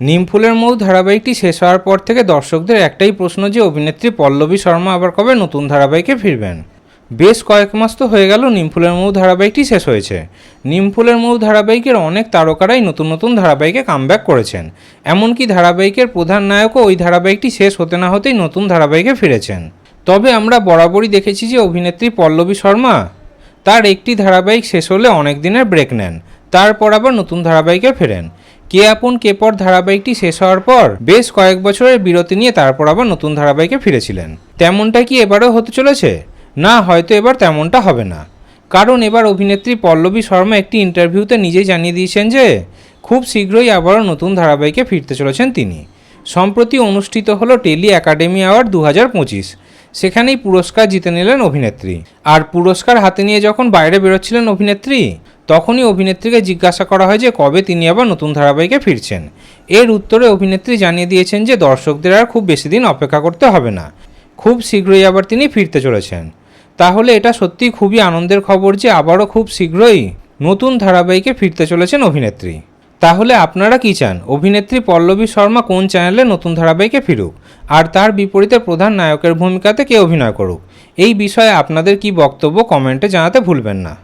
নিমফুলের মৌ ধারাবাহিকটি শেষ হওয়ার পর থেকে দর্শকদের একটাই প্রশ্ন যে অভিনেত্রী পল্লবী শর্মা আবার কবে নতুন ধারাবাহিকে ফিরবেন? বেশ কয়েক মাস তো হয়ে গেল নিমফুলের মৌ ধারাবাহিকটি শেষ হয়েছে। নিমফুলের মৌ ধারাবাহিকের অনেক তারকারাই নতুন নতুন ধারাবাহিকে কামব্যাক করেছেন। এমনকি ধারাবাহিকের প্রধান নায়কও ওই ধারাবাহিকটি শেষ হতে না হতেই নতুন ধারাবাহিকে ফিরেছেন। তবে আমরা বরাবরই দেখেছি যে অভিনেত্রী পল্লবী শর্মা তার একটি ধারাবাহিক শেষ হলে অনেক দিনের ব্রেক নেন, তারপর আবার নতুন ধারাবাহিকে ফেরেন। কে আপন, কে পর ধারাবাহিকটি শেষ হওয়ার পর বেশ কয়েক বছরের বিরতি নিয়ে তারপর আবার নতুন ধারাবাহিকে ফিরেছিলেন। তেমনটা কি এবারও হতে চলেছে? না, হয়তো এবার তেমনটা হবে না। কারণ এবার অভিনেত্রী পল্লবী শর্মা একটি ইন্টারভিউতে নিজেই জানিয়ে দিয়েছেন যে, খুব শীঘ্রই আবারও নতুন ধারাবাহিকে ফিরতে চলেছেন তিনি। সম্প্রতি অনুষ্ঠিত হলো টেলি একাডেমি অ্যাওয়ার্ড দু হাজার পঁচিশ। সেখানেই পুরস্কার জিতে নিলেন অভিনেত্রী। আর পুরস্কার হাতে নিয়ে যখন বাইরে বেরোচ্ছিলেন অভিনেত্রী তখনই অভিনেত্রীকে জিজ্ঞাসা করা হয় যে কবে তিনি আবার নতুন ধারাবাহিকে ফিরছেন। এর উত্তরে অভিনেত্রী জানিয়ে দিয়েছেন যে দর্শকদের আর খুব বেশি দিন অপেক্ষা করতে হবে না। খুব শীঘ্রই আবার তিনি ফিরতে চলেছেন। তাহলে এটা সত্যিই খুবই আনন্দের খবর যে আবারও খুব শীঘ্রই নতুন ধারাবাহিকে ফিরতে চলেছেন অভিনেত্রী। তাহলে আপনারা কি চান? অভিনেত্রী পল্লবী শর্মা কোন চ্যানেলে নতুন ধারাবাহিকে ফিরুক? আর তার বিপরীতে প্রধান নায়কের ভূমিকাতে কে অভিনয় করুক? এই বিষয়ে আপনাদের কি বক্তব্য কমেন্টে জানাতে ভুলবেন না।